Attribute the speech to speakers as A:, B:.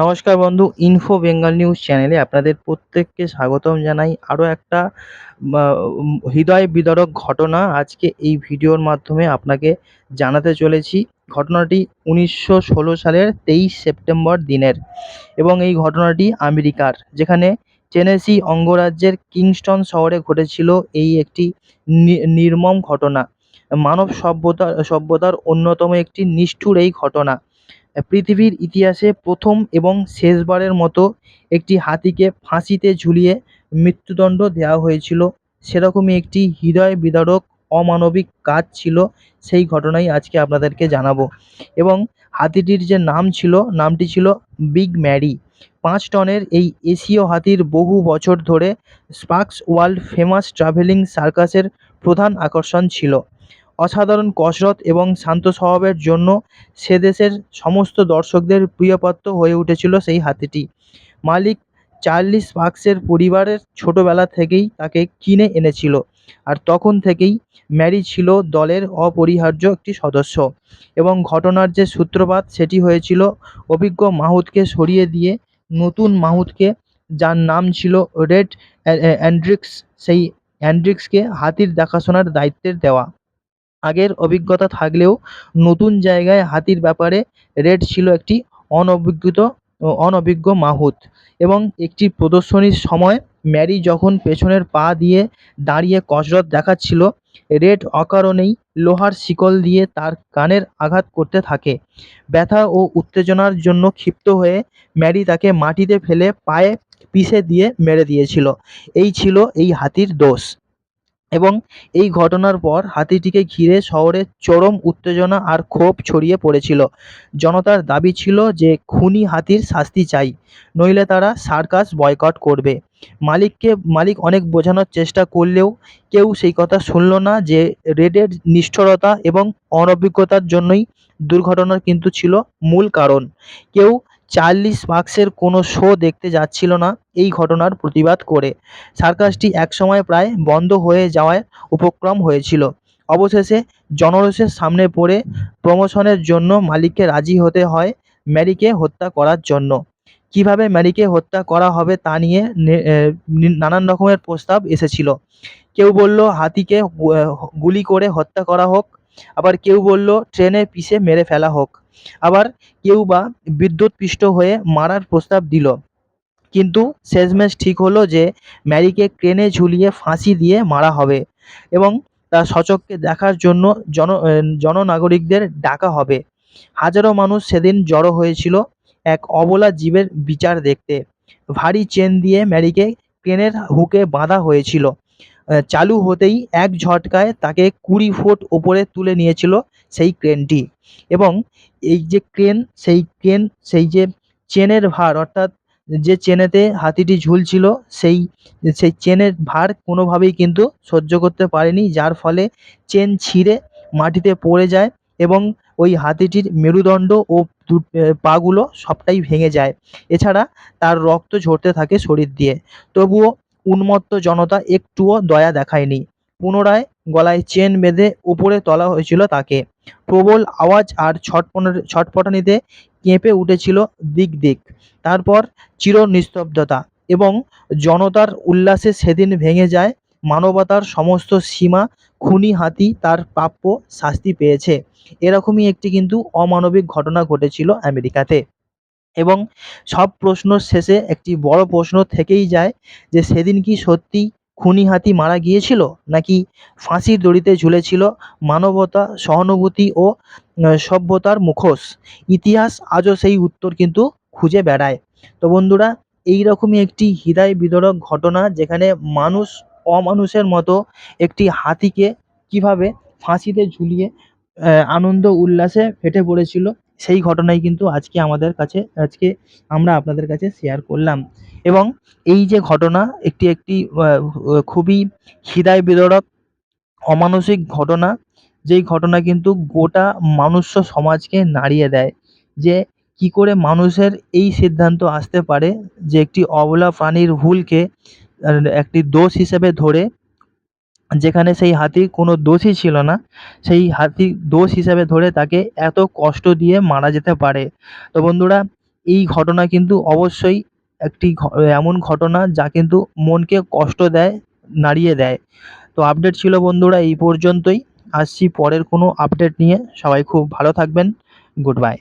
A: নমস্কার বন্ধু info Bengal news চ্যানেলে আপনাদের প্রত্যেককে স্বাগতম জানাই। আরও একটা হৃদয় বিদারক ঘটনা আজকে এই ভিডিওর মাধ্যমে আপনাকে জানাতে চলেছি। ঘটনাটি উনিশশো ষোলো সালের তেইশ সেপ্টেম্বর দিনের এবং এই ঘটনাটি আমেরিকার, যেখানে টেনেসি অঙ্গরাজ্যের কিংস্টন শহরে ঘটেছিল এই একটি নির্মম ঘটনা। মানব সভ্যতা, সভ্যতার অন্যতম একটি নিষ্ঠুর এই ঘটনা। পৃথিবীর ইতিহাসে প্রথম এবং শেষবারের মতো একটি হাতিকে ফাঁসিতে ঝুলিয়ে মৃত্যুদণ্ড দেওয়া হয়েছিল। সেরকমই একটি হৃদয় বিদারক অমানবিক কাজ ছিল, সেই ঘটনাই আজকে আপনাদেরকে জানাব। এবং হাতিটির যে নাম ছিল, নামটি ছিল বিগ ম্যারি। পাঁচ টনের এই এশীয় হাতির বহু বছর ধরে স্পার্কস ওয়ার্ল্ড ফেমাস ট্রাভেলিং সার্কাসের প্রধান আকর্ষণ ছিল। অসাধারণ কসরত এবং শান্ত স্বভাবের জন্য সে দেশের সমস্ত দর্শকদের প্রিয়পাত্র হয়ে উঠেছিল সেই হাতিটি। মালিক চার্লি স্পার্কসের পরিবারের ছোটোবেলা থেকেই তাকে কিনে এনেছিল আর তখন থেকেই ম্যারি ছিল দলের অপরিহার্য একটি সদস্য এবং ঘটনার যে সূত্রপাত সেটি হয়েছিল, অভিজ্ঞ মাহুতকে সরিয়ে দিয়ে নতুন মাহুতকে, যার নাম ছিল রেড অ্যান্ড্রিক্স, সেই অ্যান্ড্রিক্সকে হাতির দেখাশোনার দায়িত্বের দেওয়া। আগের অভিজ্ঞতা থাকলেও নতুন জায়গায় হাতির ব্যাপারে রেড ছিল একটি অনভিজ্ঞত, অনভিজ্ঞ মাহুত এবং একটি প্রদর্শনীর সময় ম্যারি যখন পেছনের পা দিয়ে দাঁড়িয়ে কসরত দেখাচ্ছিল, রেড অকারণেই লোহার শিকল দিয়ে তার কানের আঘাত করতে থাকে। ব্যথা ও উত্তেজনার জন্য ক্ষিপ্ত হয়ে ম্যারি তাকে মাটিতে ফেলে পায়ে পিষে দিয়ে মেরে দিয়েছিল। এই ছিল এই হাতির দোষ। এবং এই ঘটনার পর হাতিটিকে ঘিরে শহরে চরম উত্তেজনা আর ক্ষোভ ছড়িয়ে পড়েছিল। জনতার দাবি ছিল যে খুনি হাতির শাস্তি চাই, নইলে তারা সার্কাস বয়কট করবে। মালিককে, মালিক অনেক বোঝানোর চেষ্টা করলেও কেউ সেই কথা শুনল না যে রেডের নিষ্ঠুরতা এবং অনভিজ্ঞতার জন্যই দুর্ঘটনার কিন্তু ছিল মূল কারণ। কেউ চার্লি স্পার্কসের কোনো শো দেখতে যাচ্ছিল না এই ঘটনার প্রতিবাদ করে। সার্কাসটি একসময় প্রায় বন্ধ হয়ে যাওয়ার উপক্রম হয়েছিল। অবশেষে জনরোষের সামনে পড়ে প্রমোশনের জন্য মালিককে রাজি হতে হয় ম্যারিকে হত্যা করার জন্য। কীভাবে ম্যারিকে হত্যা করা হবে তা নিয়ে নানান রকমের প্রস্তাব এসেছিল। কেউ বলল, হাতিকে গুলি করে হত্যা করা হোক আবার কেউ বলল, ট্রেনে পিষে মেরে ফেলা হোক। আবার কেউ বা বিদ্যুৎপৃষ্ট হয়ে মারার প্রস্তাব দিল। কিন্তু শেষমেশ ঠিক হলো যে, ম্যারিকে ক্রেনে ঝুলিয়ে ফাঁসি দিয়ে মারা হবে এবং তা সচক্ষে দেখার জন্য জন, জননাগরিকদের ডাকা হবে। হাজারো মানুষ সেদিন জড়ো হয়েছিল এক অবলা জীবের বিচার দেখতে। ভারী চেন দিয়ে ম্যারিকে ক্রেনের হুকে বাঁধা হয়েছিল। চালু হতেই এক ঝটকায় তাকে কুড়ি ফুট ওপরে তুলে নিয়েছিল সেই ক্রেনটি। এবং এই যে ক্রেন, সেই ক্রেন, সেই যে চেনের ভার, অর্থাৎ যে চেনেতে হাতিটি ঝুলছিল, সেই সেই চেনের ভার কোনোভাবেই কিন্তু সহ্য করতে পারেনি, যার ফলে চেন ছিঁড়ে মাটিতে পড়ে যায় এবং ওই হাতিটির মেরুদণ্ড ও পাগুলো সবটাই ভেঙে যায়। এছাড়া তার রক্ত ঝরতে থাকে শরীর দিয়ে। তবুও উন্মত্ত জনতা একটুও দয়া দেখায়নি। পুনরায় গলায় চেন বেঁধে উপরে তোলা হয়েছিল তাকে। প্রবল আওয়াজ আর ছটপন ছটপটানিতে কেঁপে উঠেছিল দিক দিক তারপর চির নিস্তব্ধতা এবং জনতার উল্লাসে সেদিন ভেঙে যায় মানবতার সমস্ত সীমা, খুনি হাতি তার প্রাপ্য শাস্তি পেয়েছে। এরকমই একটি কিন্তু অমানবিক ঘটনা ঘটেছিল আমেরিকাতে। এবং সব প্রশ্নর শেষে একটি বড় প্রশ্ন থেকেই যায় যে সেদিন কি সত্যি খুনি হাতি মারা গিয়েছিল নাকি ফাঁসির দড়িতে ঝুলেছিল মানবতা, সহানুভূতি ও সভ্যতার মুখোশ? ইতিহাস আজও সেই উত্তর কিন্তু খুঁজে বেড়ায়। তো বন্ধুরা এই রকমই একটি হৃদয় বিদরক ঘটনা যেখানে মানুষ অমানুষের মতো একটি হাতিকে কীভাবে ফাঁসিতে ঝুলিয়ে আনন্দ উল্লাসে ফেটে পড়েছিল সেই ঘটনাই কিন্তু আজকে আমাদের কাছে, আজকে আমরা আপনাদের কাছে শেয়ার করলাম। এবং এই যে ঘটনা, একটি একটি খুবই হৃদয় বিদরক অমানসিক ঘটনা, যেই ঘটনা কিন্তু গোটা মনুষ্য সমাজকে নাড়িয়ে দেয়। যে কি করে মানুষের এই সিদ্ধান্ত আসতে পারে যে একটি অবলা প্রাণীর হুলকে একটি দোষ হিসেবে ধরে যেখানে সেই হাতির কোনো দোষই ছিল না, সেই হাতি দোষ হিসাবে ধরে তাকে এত কষ্ট দিয়ে মারা যেতে পারে। তো বন্ধুরা, এই ঘটনা কিন্তু অবশ্যই একটি এমন ঘটনা যা কিন্তু মনকে কষ্ট দেয়, নাড়িয়ে দেয়। তো আপডেট ছিল বন্ধুরা এই পর্যন্তই। আসছি পরের কোনো আপডেট নিয়ে। সবাই খুব ভালো থাকবেন। Good bye